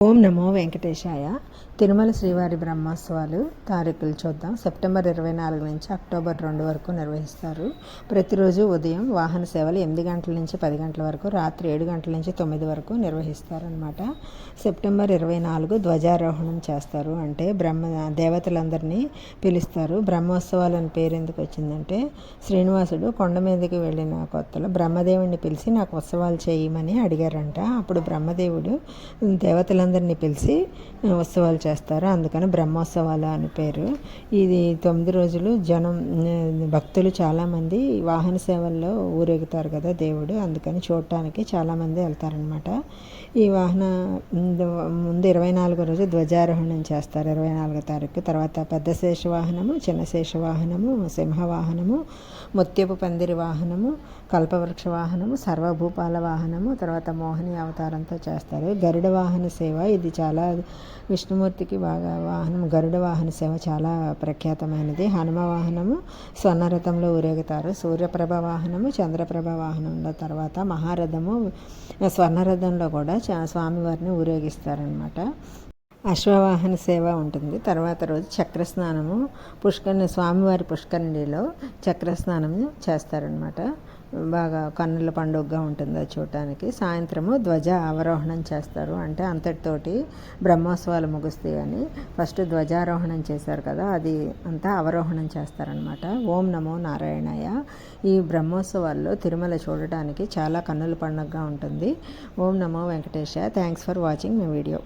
ఓం నమో వెంకటేశాయ. తిరుమల శ్రీవారి బ్రహ్మోత్సవాలు తారీఖులు చూద్దాం. సెప్టెంబర్ ఇరవై నాలుగు నుంచి అక్టోబర్ రెండు వరకు నిర్వహిస్తారు. ప్రతిరోజు ఉదయం వాహన సేవలు ఎనిమిది గంటల నుంచి పది గంటల వరకు రాత్రి ఏడు గంటల నుంచి తొమ్మిది వరకు నిర్వహిస్తారనమాట సెప్టెంబర్ ఇరవై నాలుగు ధ్వజారోహణం చేస్తారు. అంటే బ్రహ్మ దేవతలందరినీ పిలుస్తారు. బ్రహ్మోత్సవాలు అని పేరు ఎందుకు వచ్చిందంటే శ్రీనివాసుడు కొండ మీదకి వెళ్ళిన కొత్తలో బ్రహ్మదేవుడిని పిలిచి నాకు ఉత్సవాలు చేయమని అడిగారంట. అప్పుడు బ్రహ్మదేవుడు దేవతలందరినీ పిలిచి ఉత్సవాలు చేస్తారు అందుకని బ్రహ్మోత్సవాలు అని పేరు. ఇది తొమ్మిది రోజులు జనం భక్తులు చాలామంది వాహన సేవల్లో ఊరేగుతారు కదా దేవుడు అందుకని చూడటానికి చాలామంది వెళ్తారనమాట ఈ వాహన ముందు ఇరవై నాలుగో రోజు ధ్వజారోహణం చేస్తారు ఇరవై నాలుగో తారీఖు. తర్వాత పెద్ద శేష వాహనము చిన్న శేష వాహనము సింహ వాహనము ముత్యపు పందిరి వాహనము కల్పవృక్ష వాహనము సర్వభూపాల వాహనము తర్వాత మోహిని అవతారంతో చేస్తారు. గరుడ వాహన సేవ ఇది చాలా చక్రవర్తికి బాగా వాహనం గరుడ వాహన సేవ చాలా ప్రఖ్యాతమైనది. హనుమ వాహనము స్వర్ణరథంలో ఊరేగుతారు. సూర్యప్రభ వాహనము చంద్రప్రభ వాహనంలో తర్వాత మహారథము స్వర్ణరథంలో కూడా స్వామివారిని ఊరేగిస్తారనమాట అశ్వవాహన సేవ ఉంటుంది. తర్వాత రోజు చక్రస్నానము పుష్కరిణి స్వామివారి పుష్కరిణిలో చక్రస్నానము చేస్తారనమాట బాగా కన్నుల పండుగగా ఉంటుంది అది చూడటానికి. సాయంత్రము ధ్వజ అవరోహణం చేస్తారు. అంటే అంతటితోటి బ్రహ్మోత్సవాలు ముగుస్తాయి అని. ఫస్ట్ ధ్వజారోహణం చేశారు కదా అది అంతా అవరోహణం చేస్తారనమాట ఓం నమో నారాయణయ్య ఈ బ్రహ్మోత్సవాల్లో తిరుమల చూడటానికి చాలా కన్నుల పండుగగా ఉంటుంది. ఓం నమో Venkatesa. Thanks for watching my video